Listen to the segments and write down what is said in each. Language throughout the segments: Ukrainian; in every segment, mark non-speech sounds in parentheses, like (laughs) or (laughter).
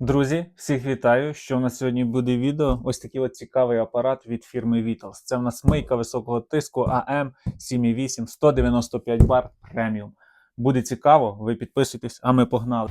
Друзі, всіх вітаю! Що в нас сьогодні буде відео? Ось такий от цікавий апарат від фірми Vitals. Це в нас мийка високого тиску AM 7.8 195 бар преміум. Буде цікаво, ви підписуйтесь, а ми погнали.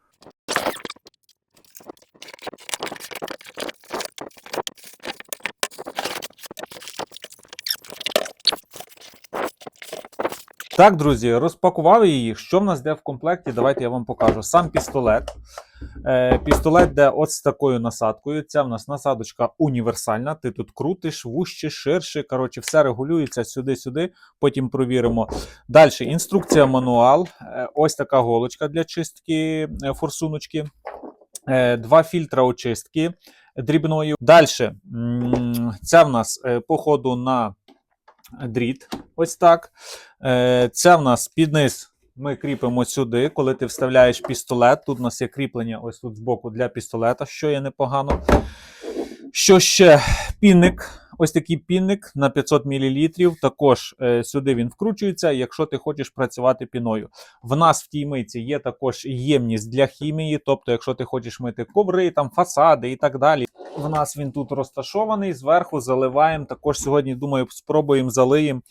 Так, друзі, розпакував її. Що в нас йде в комплекті? Давайте я вам покажу. Сам пістолет. Е, пістолет йде от з такою насадкою. Ця в нас насадочка універсальна. Ти тут крутиш, вужче, ширше. Коротше, все регулюється сюди-сюди. Потім провіримо. Далі інструкція мануал. Е, ось така голочка для чистки е, форсуночки. Е, два фільтра очистки дрібною. Далі ця в нас е, походу на дріт. Ось так. Е, Це в нас під низ ми кріпимо сюди, коли ти вставляєш пістолет. Тут у нас є кріплення ось тут збоку для пістолета, що є непогано. Що ще? Пінник. Ось такий пінник на 500 мл. Також е, сюди він вкручується, якщо ти хочеш працювати піною. В нас в тій мийці є також ємність для хімії, тобто, якщо ти хочеш мити коври, там фасади і так далі. В нас він тут розташований. Зверху заливаємо. Також сьогодні, думаю, спробуємо залиємо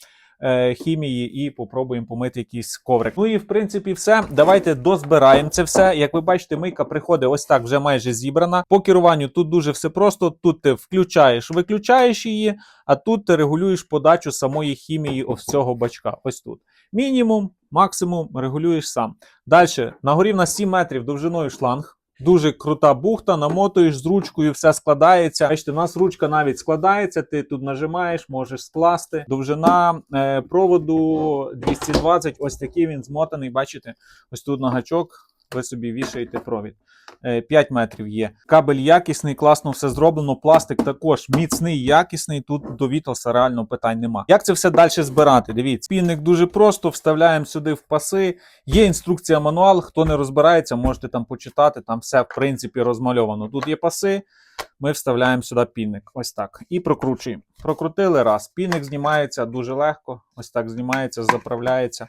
хімії і попробуємо помити якийсь коврик. Ну і в принципі все. Давайте дозбираємо це все. Як ви бачите, мийка приходить ось так, вже майже зібрана. По керуванню тут дуже все просто. Тут ти включаєш, виключаєш її, а тут ти регулюєш подачу самої хімії ось цього бачка. Ось тут. Мінімум, максимум регулюєш сам. Далі, нагорів на горі в нас 7 метрів довжиною шланг. Дуже крута бухта, намотуєш з ручкою, все складається. Бачите, у нас ручка навіть складається, ти тут нажимаєш, можеш скласти. Довжина е, проводу 220, ось такий він змотаний. Бачите, ось тут на гачок, ви собі вішаєте провід. Е, 5 метрів є. Кабель якісний, класно все зроблено. Пластик також міцний, якісний. Тут до Віталса реально питань нема. Як це все далі збирати? Дивіться, пінник дуже просто, вставляємо сюди в паси. Є інструкція мануал. Хто не розбирається, можете там почитати. Там все в принципі розмальовано. Тут є паси. Ми вставляємо сюди пінник. Ось так. І прокручуємо. Прокрутили раз. Пінник знімається дуже легко. Ось так знімається, заправляється.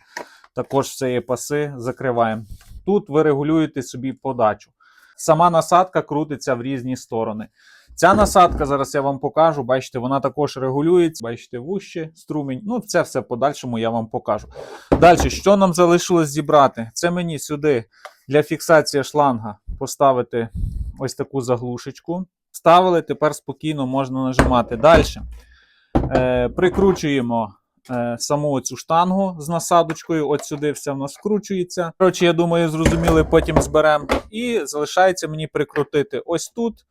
Також все є паси, закриваємо. Тут ви регулюєте собі подачу. Сама насадка крутиться в різні сторони. Ця насадка, зараз я вам покажу. Бачите, вона також регулюється. Бачите, вуще, струмінь. Ну, це все подальшому я вам покажу. Далі, що нам залишилось зібрати? Це мені сюди для фіксації шланга поставити ось таку заглушечку. Ставили, тепер спокійно можна нажимати. Далі е, прикручуємо е, саму цю штангу з насадочкою. От сюди все в нас вкручується. Коротше, я думаю, зрозуміли, потім зберемо. І залишається мені прикрутити ось тут.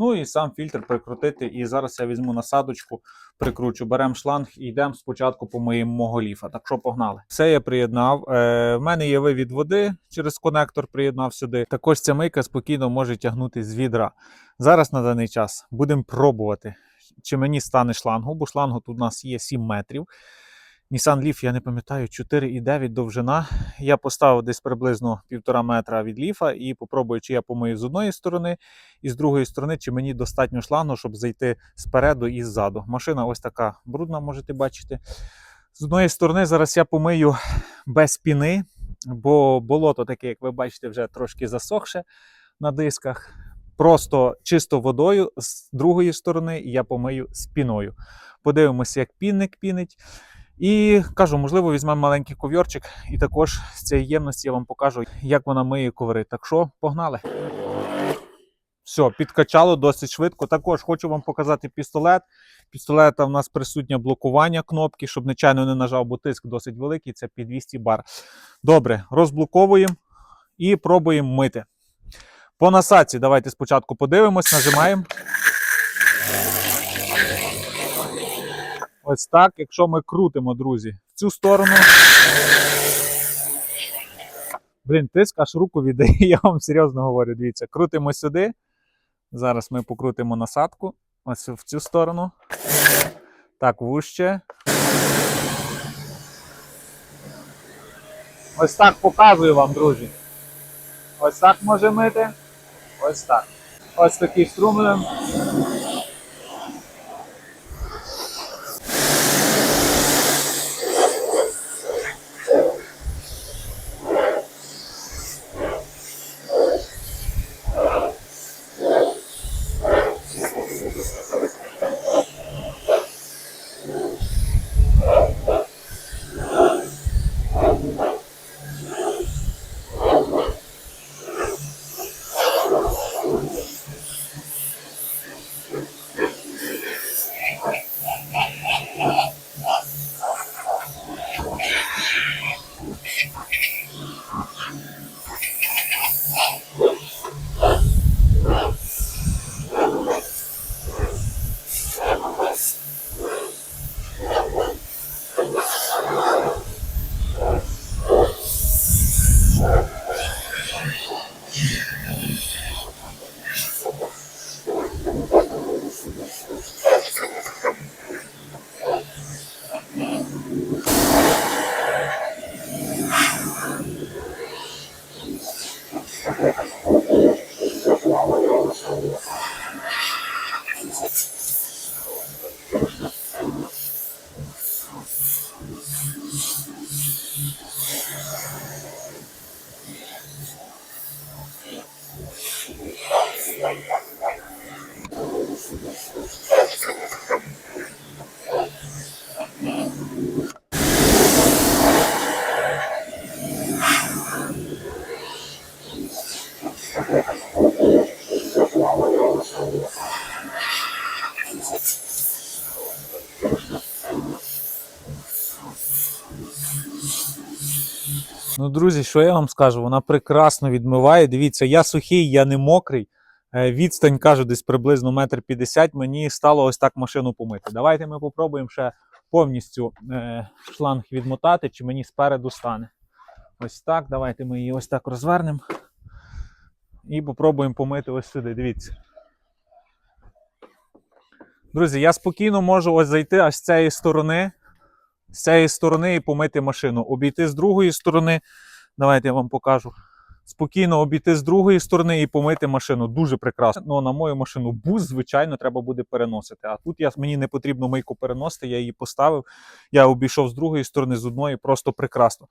Ну і сам фільтр прикрутити. І зараз я візьму насадочку, прикручу. Беремо шланг і йдемо спочатку по моєму мого ліфа. Так що погнали. Все я приєднав. Е, в мене є вивід води через конектор, приєднав сюди. Також ця мийка спокійно може тягнути з відра. Зараз на даний час будемо пробувати, чи мені стане шлангу, бо шлангу тут у нас є 7 метрів. Nissan Leaf, я не пам'ятаю, 4,9 довжина. Я поставив десь приблизно півтора метра від ліфа і попробую, чи я помию з одної сторони, і з другої сторони, чи мені достатньо шлангу, щоб зайти спереду і ззаду. Машина ось така брудна, можете бачити. З одної сторони, зараз я помию без піни, бо болото таке, як ви бачите, вже трошки засохше на дисках. Просто чисто водою, з другої сторони я помию з піною. Подивимося, як пінник пінить. І кажу, можливо, візьмемо маленький ковьорчик, і також з цієї ємності я вам покажу, як вона миє коври. Так що, погнали. Все, підкачало досить швидко. Також хочу вам показати пістолет. Пістолета в нас присутнє блокування кнопки, щоб нечайно не нажав, бо тиск досить великий, це під 200 бар. Добре, розблоковуємо і пробуємо мити. По насадці давайте спочатку подивимось, нажимаємо. Ось так, якщо ми крутимо, друзі, в цю сторону. Блін, тиск аж руку віддає, (laughs) я вам серйозно говорю. Дивіться, крутимо сюди. Зараз ми покрутимо насадку. Ось в цю сторону. Так, вужче. Ось так показую вам, друзі. Ось так може мити. Ось так. Ось такий струмлем. Друзі, що я вам скажу? Вона прекрасно відмиває. Дивіться, я сухий, я не мокрий. Е, Відстань кажу, десь приблизно метр п'ятдесят. Мені стало ось так машину помити. Давайте ми попробуємо ще повністю е, шланг відмотати, чи мені спереду стане. Ось так. Давайте ми її ось так розвернемо. І попробуємо помити ось сюди. Дивіться. Друзі, я спокійно можу ось зайти аж з цієї сторони, з цієї сторони і помити машину. Обійти з другої сторони. Давайте я вам покажу. Спокійно обійти з другої сторони і помити машину. Дуже прекрасно. Ну, на мою машину бус, звичайно, треба буде переносити. А тут я, мені не потрібно мийку переносити, я її поставив. Я обійшов з другої сторони, з одної, просто прекрасно.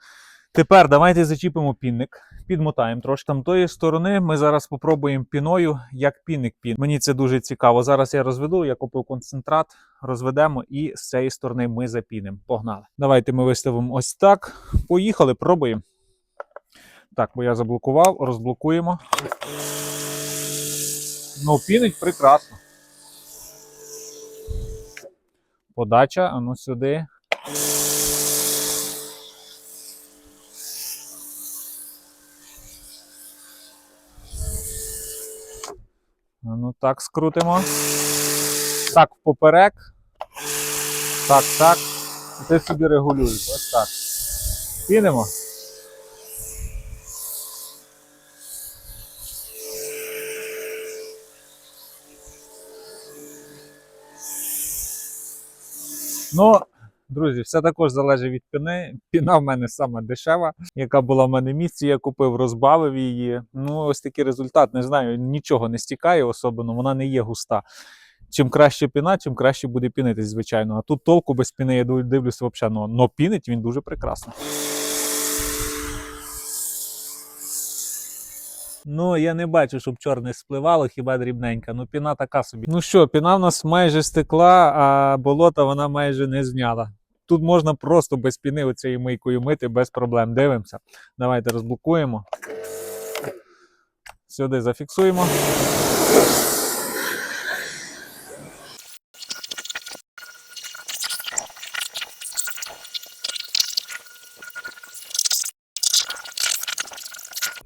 Тепер давайте зачіпимо пінник, підмотаємо трошки. Там тої сторони ми зараз спробуємо піною, як пінник пін. Мені це дуже цікаво. Зараз я розведу, я купив концентрат, розведемо і з цієї сторони ми запінимо. Погнали. Давайте ми виставимо ось так. Поїхали, пробуємо. Так, бо я заблокував, розблокуємо. Ну, пінить прекрасно. Подача, а ну сюди. А Ну так скрутимо. Так, поперек. Так, так. І ти собі регулюєш. Ось так. Пінемо. Ну, друзі, все також залежить від піни. Піна в мене саме дешева, яка була в мене в місці, я купив, розбавив її. Ну, ось такий результат. Не знаю, нічого не стікає особливо, вона не є густа. Чим краще піна, чим краще буде пінитись, звичайно. А тут толку без піни, я дивлюся взагалі, но, но пінить він дуже прекрасно. Ну, я не бачу, щоб чорне спливало, хіба дрібненька. Ну, піна така собі. Ну що, піна в нас майже стекла, а болота вона майже не зняла. Тут можна просто без піни оцією мийкою мити без проблем. Дивимося. Давайте розблокуємо. Сюди зафіксуємо.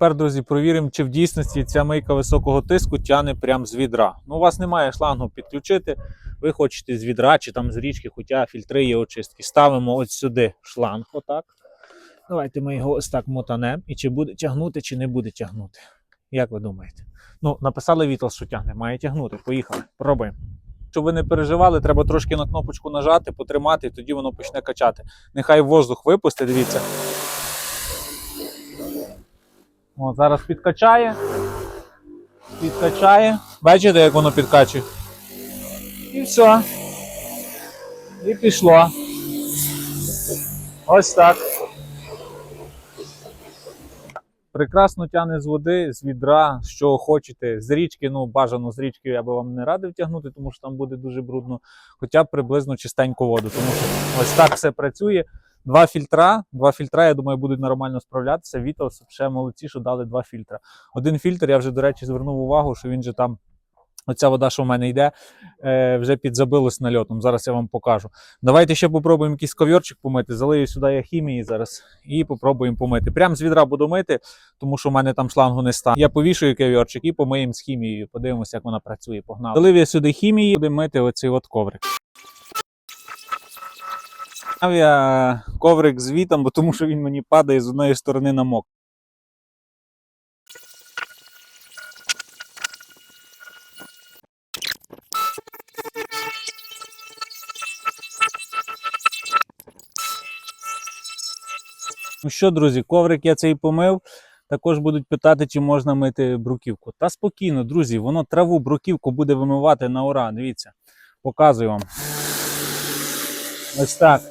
Тепер, друзі, провіримо, чи в дійсності ця мийка високого тиску тягне прямо з відра. Ну, у вас немає шлангу підключити. Ви хочете з відра чи там з річки, хоча фільтри є очистки. Ставимо ось сюди шланг. Отак. Давайте ми його ось так мотанемо. І чи буде тягнути, чи не буде тягнути. Як ви думаєте? Ну, написали Вітлс, що тягне, має тягнути. Поїхали, пробуємо. Щоб ви не переживали, треба трошки на кнопочку нажати, потримати, і тоді воно почне качати. Нехай воздух випусти, дивіться. О, зараз підкачає. Підкачає. Бачите, як воно підкачує? І все. І пішло. Ось так. Прекрасно тягне з води, з відра, чого хочете, з річки, ну бажано з річки я би вам не радив тягнути, тому що там буде дуже брудно, хоча приблизно чистеньку воду. Тому що ось так все працює. Два фільтра, два фільтра, я думаю, будуть нормально справлятися. Віталс ще молодці, що дали два фільтра. Один фільтр, я вже, до речі, звернув увагу, що він же там. Оця вода, що в мене йде, е, вже підзабилась нальотом. Зараз я вам покажу. Давайте ще попробуємо якийсь ковьорчик помити. Залию сюди я хімії зараз і попробуємо помити. Прям з відра буду мити, тому що в мене там шлангу не стане. Я повішую ковьорчик і помиємо з хімією. Подивимося, як вона працює. Погнали. Залив я сюди хімії, будемо мити оцей от коврик. Мав я коврик з вітом, бо тому що він мені падає з одної сторони на мок. Ну що, друзі, коврик я цей помив. Також будуть питати, чи можна мити бруківку. Та спокійно, друзі, воно траву, бруківку буде вимивати на ура. Дивіться, показую вам. Ось так.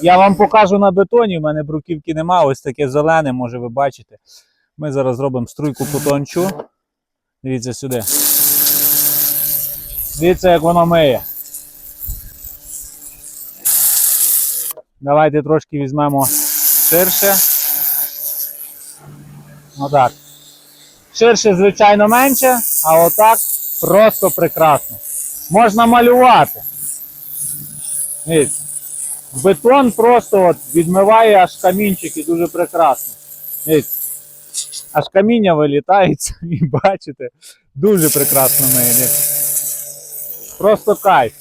Я вам покажу на бетоні, в мене бруківки нема, ось таке зелене, може ви бачите. Ми зараз зробимо струйку потончу. Дивіться сюди. Дивіться, як воно миє. Давайте трошки візьмемо ширше. Отак. Ширше, звичайно, менше, а отак просто прекрасно. Можна малювати. Дивіться. Бетон просто от відмиває аж камінчики дуже прекрасно. Аж каміння вилітається (laughs) і бачите, дуже прекрасно миє. Просто кайф.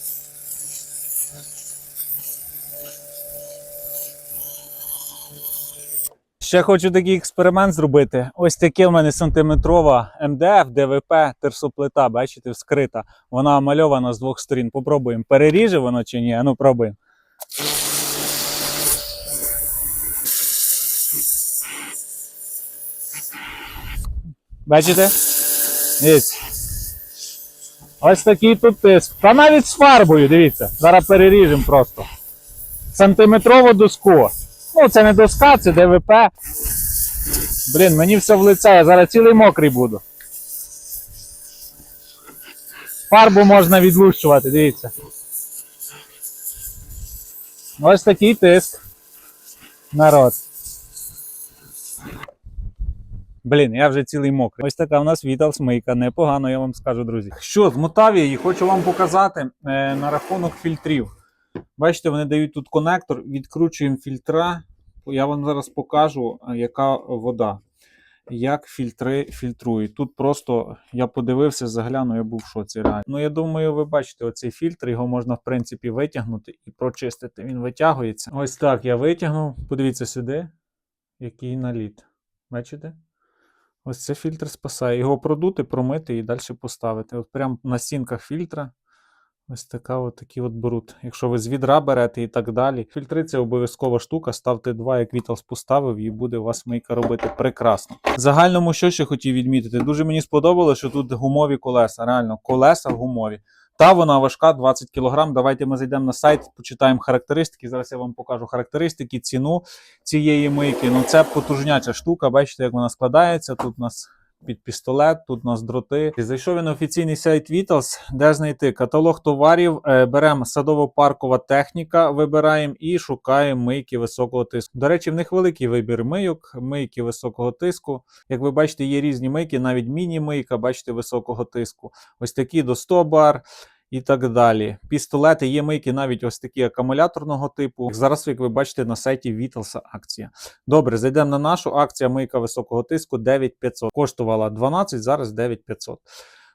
Ще хочу такий експеримент зробити. Ось таке в мене сантиметрова МДФ, ДВП, терсоплита, бачите, вскрита. Вона мальована з двох сторін. Попробуємо, переріже воно чи ні. Ну пробуємо. Бачите? Дивіться. Ось такий тут тиск. Та навіть з фарбою, дивіться. Зараз переріжемо просто. Сантиметрову доску. Ну, це не доска, це ДВП. Блін, мені все в лице, я зараз цілий мокрий буду. Фарбу можна відлущувати, дивіться. Ось такий тиск. Народ. Блін, я вже цілий мокрий. Ось така у нас вітал смийка. Непогано, я вам скажу, друзі. Що, змотав я її, хочу вам показати е, на рахунок фільтрів. Бачите, вони дають тут конектор, відкручуємо фільтра. Я вам зараз покажу, е, яка вода. Як фільтри фільтрують. Тут просто я подивився, заглянув, я був в шоці реально. Ну, я думаю, ви бачите, оцей фільтр, його можна, в принципі, витягнути і прочистити. Він витягується. Ось так я витягнув. Подивіться сюди, який наліт. Бачите? Ось це фільтр спасає. Його продути, промити і далі поставити. От прямо на стінках фільтра. Ось така от такий от бруд. Якщо ви з відра берете і так далі. Фільтри це обов'язкова штука. Ставте два, як Віталс поставив, і буде у вас мийка робити прекрасно. В загальному, що ще хотів відмітити, дуже мені сподобалося, що тут гумові колеса. Реально, колеса гумові. Та вона важка 20 кг. Давайте ми зайдемо на сайт, почитаємо характеристики. Зараз я вам покажу характеристики, ціну цієї мийки. Ну це потужняча штука. Бачите, як вона складається. Тут у нас під пістолет, тут у нас дроти. Зайшов я на офіційний сайт Vitals, де знайти каталог товарів. Е, Беремо садово-паркова техніка, вибираємо і шукаємо мийки високого тиску. До речі, в них великий вибір мийок, мийки високого тиску. Як ви бачите, є різні мийки, навіть міні-мийка, бачите, високого тиску. Ось такі до 100 бар. І так далі. Пістолети є мийки навіть ось такі акумуляторного типу. Зараз, як ви бачите, на сайті Віталса акція. Добре, зайдемо на нашу акція мийка високого тиску 9500. Коштувала 12, зараз 9500.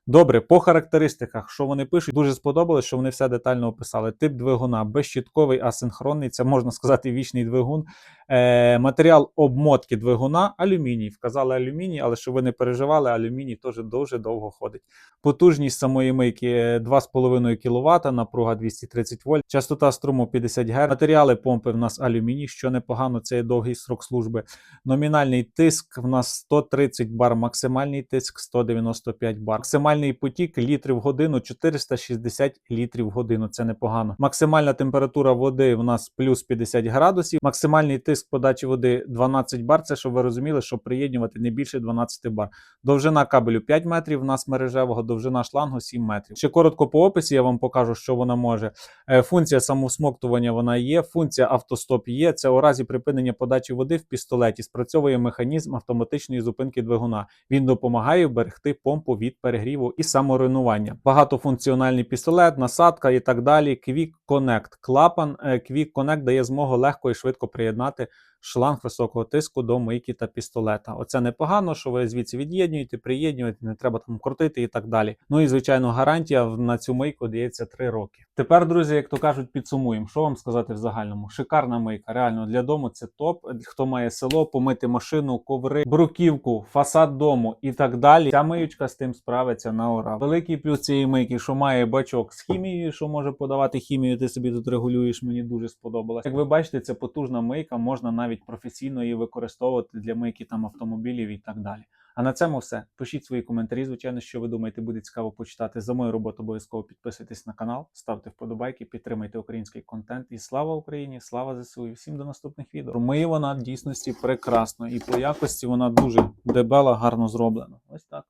Добре, по характеристиках, що вони пишуть, дуже сподобалось, що вони все детально описали. Тип двигуна безщітковий, асинхронний, це можна сказати вічний двигун. Е, матеріал обмотки двигуна алюміній. Вказали алюміній, але щоб ви не переживали, алюміній теж дуже довго ходить. Потужність самої мийки 2,5 кВт, напруга 230 вольт, частота струму 50 Гц. Матеріали помпи в нас алюміній, що непогано, це є довгий срок служби. Номінальний тиск в нас 130 бар, максимальний тиск 195 бар. Максимальний потік літрів в годину 460 літрів в годину. Це непогано. Максимальна температура води в нас плюс 50 градусів. Максимальний тиск подачі води 12 бар. Це щоб ви розуміли, що приєднувати не більше 12 бар. Довжина кабелю 5 метрів. В нас мережевого, довжина шлангу 7 метрів. Ще коротко по описі я вам покажу, що вона може. Е, Функція самосмоктування вона є. Функція автостоп є. Це у разі припинення подачі води в пістолеті спрацьовує механізм автоматичної зупинки двигуна. Він допомагає вберегти помпу від перегріву і саморинування. Багатофункціональний пістолет, насадка і так далі. Quick Connect. Клапан е, Quick Connect дає змогу легко і швидко приєднати шланг високого тиску до мийки та пістолета. Оце непогано, що ви звідси від'єднуєте, приєднуєте, не треба там крутити і так далі. Ну і звичайно, гарантія на цю мийку дається 3 роки. Тепер, друзі, як то кажуть, підсумуємо. Що вам сказати в загальному? Шикарна мийка. Реально для дому це топ. Хто має село, помити машину, коври, бруківку, фасад дому і так далі. Ця миючка з тим справиться на ура. Великий плюс цієї мийки, що має бачок з хімією, що може подавати хімію. Ти собі тут регулюєш. Мені дуже сподобалось. Як ви бачите, це потужна мийка, можна навіть професійно її використовувати для мийки там автомобілів і так далі. А на цьому все. Пишіть свої коментарі. Звичайно, що ви думаєте, буде цікаво почитати. За мою роботу обов'язково підписуйтесь на канал, ставте вподобайки, підтримайте український контент. І слава Україні! Слава ЗСУ! І всім до наступних відео. Миє вона в дійсності прекрасно, і по якості вона дуже дебела, гарно зроблена. Ось так.